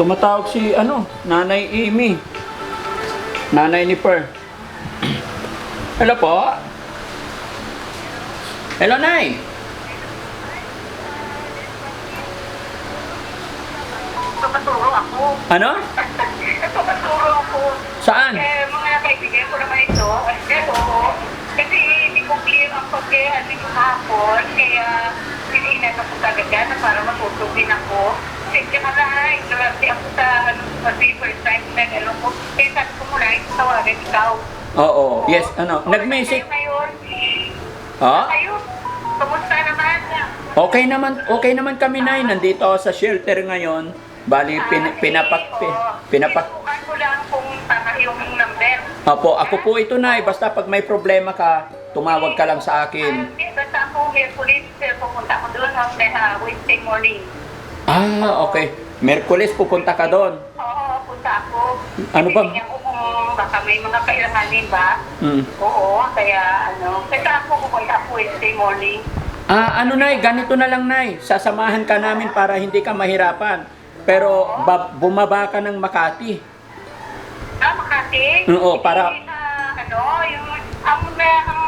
tumatawag si, ano, Nanay Amy. Nanay ni Per. Hello po? Hello, Nay. Papaturo ako. Ano? Papaturo ako. Saan? Eh, mga kaibigan ko naman ito. Eh, oo. Kasi hindi ko clear ang pagkahan ko hapon. Kaya pininan ako talaga na para matutog din ako. Kasi kaya na, ignorante ako sa ano, kasi first time na ano ko. Kaya sabi ko muna, ito tawagan ikaw. Oo. Yes, ano, nag-message. Ngayon. Ha? Kayo, kumusta naman? Okay naman, okay naman kami, Nay. Nandito ako sa shelter ngayon. Bali, pin, pinapak, pi- pinapak, Pinukuhan ko lang kung tama yung number. Opo, ako po ito, Nay. Basta pag may problema ka, tumawag ka lang sa akin. Ah, basta ako, Merkulis, eh, pupunta ako doon ng uh, Wednesday morning. Ah, okay. Merkules pupunta ka doon. Oo, punta ako. Ano ba? Titingnan ko kung baka may mga kailanganin ba. Mm. Oo, kaya ano. Basta ako pupunta ako Wednesday morning. Ah, ano, Nay? Ganito na lang, Nay. Sasamahan ka namin para hindi ka mahirapan. Pero ba- bumaba ka ng Makati. Ah, Makati? Oo, para- Hindi, ah, ano, yung, ang, ang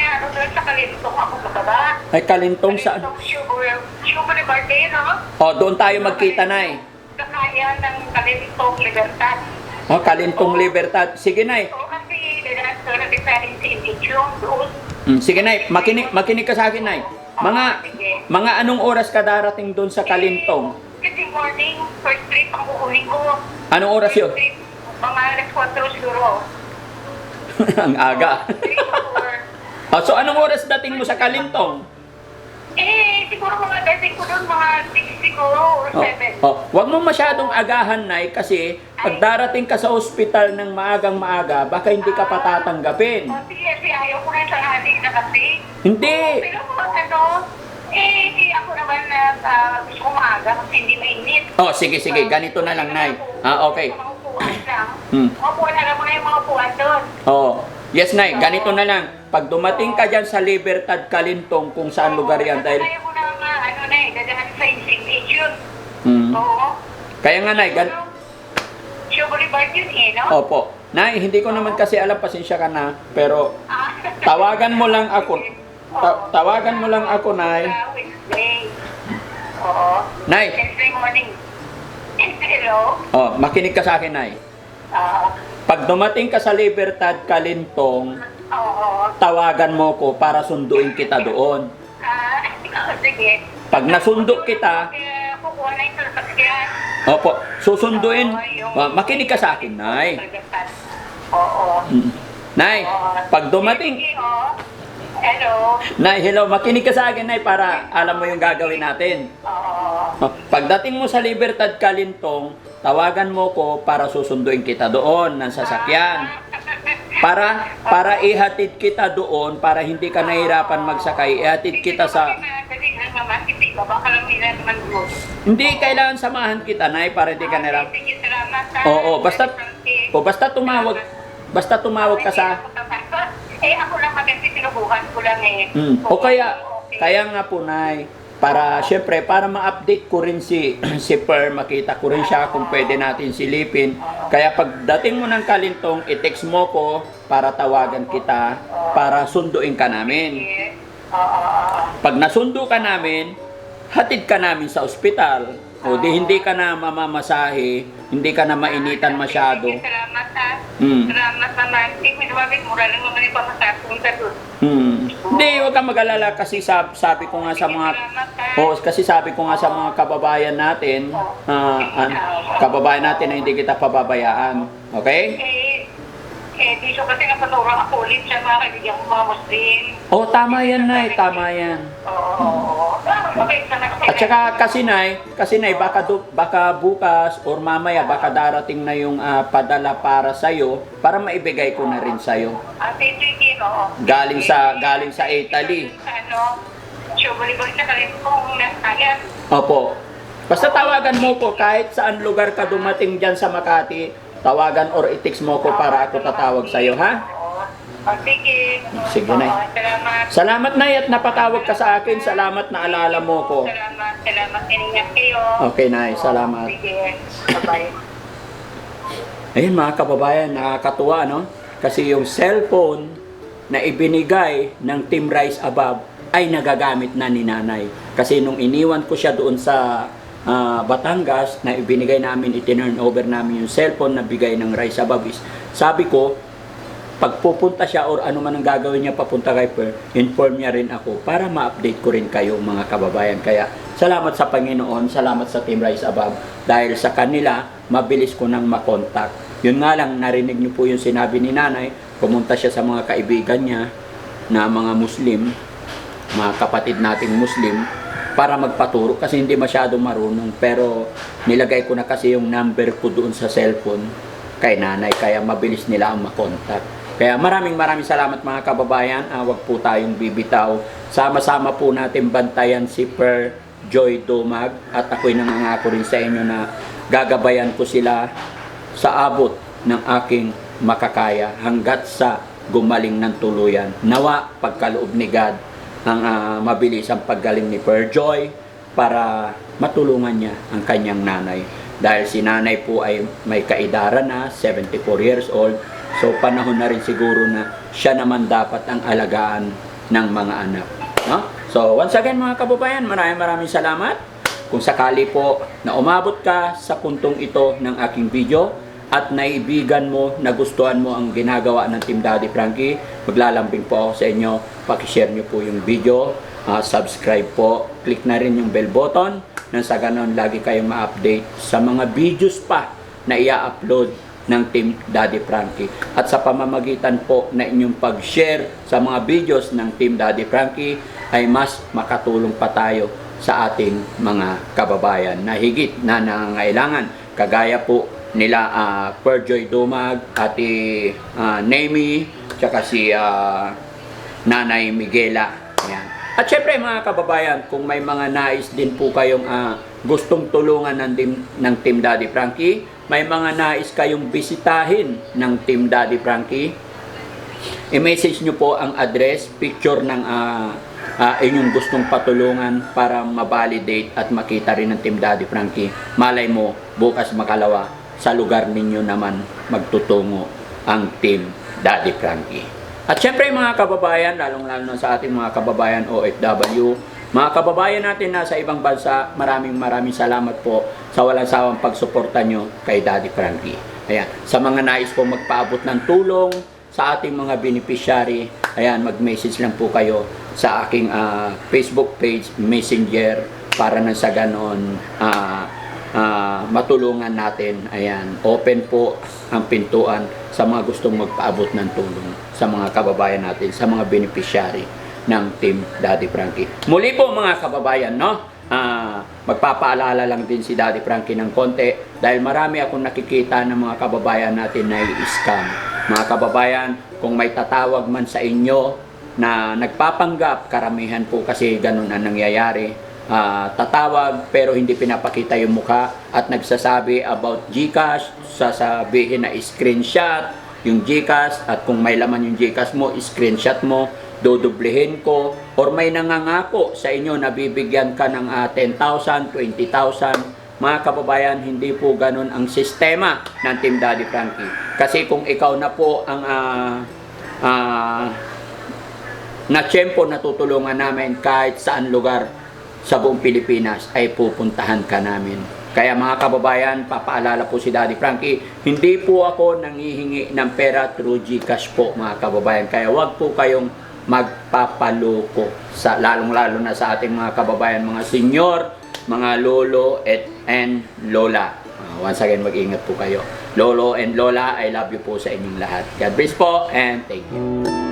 ating, ano, doon sa Kalintong ako bababa. Ay, kalintong sa... Kalintong Sugar, Sugar Birthday, no? Oh, doon tayo magkita, Nay. Kakaya ng Kalintong Libertad. Oh, kalintong libertad. Sige, Nay. Oo, kasi ko na designing si Indichong doon. Mm, sige, Nay. Makinig, makinig ka sa akin, Nay. Mga, mga anong oras ka darating doon sa kalintong? Kasi morning, first trip ang kukunin ko. Anong oras yun? Mga alas 4 siguro. Ang aga. 3 or... Oh, so, anong oras dating mo sa kalintong? Eh, siguro mga dating ko doon, mga 6 siguro or Oh, 7. oh, wag mo masyadong agahan, Nay, kasi pag darating ka sa ospital ng maagang maaga, baka hindi ka patatanggapin. O, sige, sige, ayaw ko na sa hali na kasi. Hindi. Pero ano, eh, eh, ako naman na ah, gusto ko maaga kasi hindi mainit. Oh, sige, sige. Ganito na lang, Nay. Ah, okay. Mga upuan lang. Hmm. Mga upuan na lang mga upuan doon. Oh. Yes, Nay. Ganito na lang. Pag dumating ka dyan sa Libertad Kalintong, kung saan lugar yan, dahil... Ayaw ko na nga, ano na eh, dadahan sa invitation. Hmm. Oo. Kaya nga, Nay, gan... Show Boulevard yun eh, no? Opo. Nay, hindi ko naman kasi alam, pasensya ka na, pero Ah. tawagan mo lang ako. Ta- tawagan mo lang ako, Nay. Wednesday. Oo. Nay, Wednesday morning. Hello? oh, makinig ka sa akin, Nay. Pag dumating ka sa Libertad Kalintong, Oo. tawagan mo ko para sunduin kita doon. Ah, sige. Pag nasundo kita, Eh, kukuha na yung sasakyan. opo, susunduin. Ah, makinig ka sa akin, Nay. Oo. Mm. Nay, pag dumating, Sige, oh. Hello? Nay, hello, makinig ka sa akin, Nay, para alam mo yung gagawin natin. Oo. Oh, Pagdating mo sa Libertad Kalintong, tawagan mo ko para susunduin kita doon ng sasakyan. Para para ihatid kita doon para hindi ka nahirapan magsakay. Ihatid kita sa hindi kailangan samahan kita, Nay, para hindi ka nahirapan. Sige, salamat. ha. Oo, basta o basta tumawag basta tumawag ka sa Eh, ako lang maganda sinubukan ko lang eh. Mm. O kaya Okay. kaya nga po, Nay, para syempre para ma-update ko rin si si Per, makita ko rin siya kung pwede natin silipin. Kaya pagdating mo ng Kalintong, i-text mo ko para tawagan kita para sunduin ka namin. Oo, oo, oo. Pag nasundo ka namin, hatid ka namin sa ospital. O di hindi ka na mamamasahe, hindi ka na mainitan masyado. Salamat ha. Mm. Salamat naman. Eh, may lumabit, mura lang naman yung pamasapunta doon. Hmm. Hindi, huwag kang mag-alala kasi sab- sabi ko nga sa mga Oo, kasi sabi ko nga sa mga kababayan natin, ah, an- kababayan natin na hindi kita pababayaan. Okay? Eh, eh, dito kasi napaturo ako ulit sa mga kaibigan ko mga Muslim. Oh, tama yan, Nay. Tama yan. Oo, oo, oo. At saka kasi, Nay, kasi, Nay, baka, du- baka bukas or mamaya, baka darating na yung ah, padala para sa'yo para maibigay ko na rin sa'yo. Ang titigil, oo. Galing sa, galing sa Italy. Sa ano, sa nasayan. Opo. Basta tawagan mo ko kahit saan lugar ka dumating dyan sa Makati, tawagan or i-text mo ko para ako tatawag sa'yo, ha? Oo. O, sige. Sige, Nay. Oo, salamat. Salamat, Nay, at napatawag ka sa akin. Salamat na alala mo ko. Salamat. Salamat, ingat kayo. Okay, Nay. Salamat. Sige, bye-bye. Ayun mga kababayan, nakakatuwa no? Kasi yung cellphone na ibinigay ng Team Rise Above ay nagagamit na ni nanay. Kasi nung iniwan ko siya doon sa ah, Batangas, na ibinigay namin, itinurn over namin yung cellphone na bigay ng Rise Above is, sabi ko, pag pupunta siya or ano man ang gagawin niya papunta kay Per, inform niya rin ako para ma-update ko rin kayo mga kababayan. Kaya salamat sa Panginoon, salamat sa Team Rise Above dahil sa kanila mabilis ko nang makontak. Yun nga lang, narinig niyo po yung sinabi ni nanay, pumunta siya sa mga kaibigan niya na mga Muslim, mga kapatid nating Muslim, para magpaturo kasi hindi masyado marunong. Pero nilagay ko na kasi yung number ko doon sa cellphone kay nanay, kaya mabilis nila ang makontak. Kaya maraming maraming salamat mga kababayan. Ah, wag po tayong bibitaw. Sama-sama po natin bantayan si Per Joy Dumag at ako'y nangangako rin sa inyo na gagabayan ko sila sa abot ng aking makakaya hanggat sa gumaling ng tuluyan. Nawa, pagkaloob ni God, ang ah, mabilis ang paggaling ni Per Joy para matulungan niya ang kanyang nanay. Dahil si nanay po ay may kaedara na, 74 years old. So panahon na rin siguro na siya naman dapat ang alagaan ng mga anak. No? So once again mga kababayan, maraming maraming salamat. Kung sakali po na umabot ka sa puntong ito ng aking video at naibigan mo, nagustuhan mo ang ginagawa ng Team Daddy Frankie, maglalambing po ako sa inyo. Pakishare nyo po yung video, ah, subscribe po, click na rin yung bell button nang sa ganon lagi kayong ma-update sa mga videos pa na ia-upload ng Team Daddy Frankie. At sa pamamagitan po na inyong pag-share sa mga videos ng Team Daddy Frankie ay mas makatulong pa tayo sa ating mga kababayan na higit na nangangailangan. Kagaya po nila uh, Perjoy Dumag, Ate ah, Nemi, tsaka si ah, Nanay Miguela. Yan. At syempre mga kababayan, kung may mga nais din po kayong ah, gustong tulungan ng, ng Team Daddy Frankie, may mga nais kayong bisitahin ng Team Daddy Frankie, i-message nyo po ang address, picture ng ah, ah, inyong gustong patulungan para ma-validate at makita rin ng Team Daddy Frankie. Malay mo, bukas makalawa, sa lugar ninyo naman magtutungo ang Team Daddy Frankie. At syempre mga kababayan, lalong-lalo na sa ating mga kababayan OFW, mga kababayan natin na sa ibang bansa, maraming maraming salamat po sa walang sawang pagsuporta nyo kay Daddy Frankie. Ayan, sa mga nais po magpaabot ng tulong sa ating mga beneficiary, ayan, mag-message lang po kayo sa aking ah, Facebook page, Messenger, para na sa ganon, ah, ah, matulungan natin. Ayan, open po ang pintuan sa mga gustong magpaabot ng tulong sa mga kababayan natin, sa mga beneficiary ng Team Daddy Frankie. Muli po mga kababayan, no? Ah, magpapaalala lang din si Daddy Frankie ng konti dahil marami akong nakikita ng mga kababayan natin na i-scam. Mga kababayan, kung may tatawag man sa inyo na nagpapanggap, karamihan po kasi ganun ang nangyayari, ah, tatawag pero hindi pinapakita yung mukha at nagsasabi about GCash, sasabihin na screenshot yung GCash at kung may laman yung GCash mo, screenshot mo, dodoblehin ko or may nangangako sa inyo na bibigyan ka ng ah, 10,000, 20,000 mga kababayan, hindi po ganun ang sistema ng Team Daddy Frankie. Kasi kung ikaw na po ang ah, ah, na tiyempo na tutulungan namin kahit saan lugar sa buong Pilipinas ay pupuntahan ka namin. Kaya mga kababayan, papaalala po si Daddy Frankie, hindi po ako nangihingi ng pera through GCash po mga kababayan. Kaya wag po kayong magpapaloko sa lalong-lalo na sa ating mga kababayan, mga senior, mga lolo at and lola. Ah, once again, mag-ingat po kayo. Lolo and lola, I love you po sa inyong lahat. God bless po and thank you.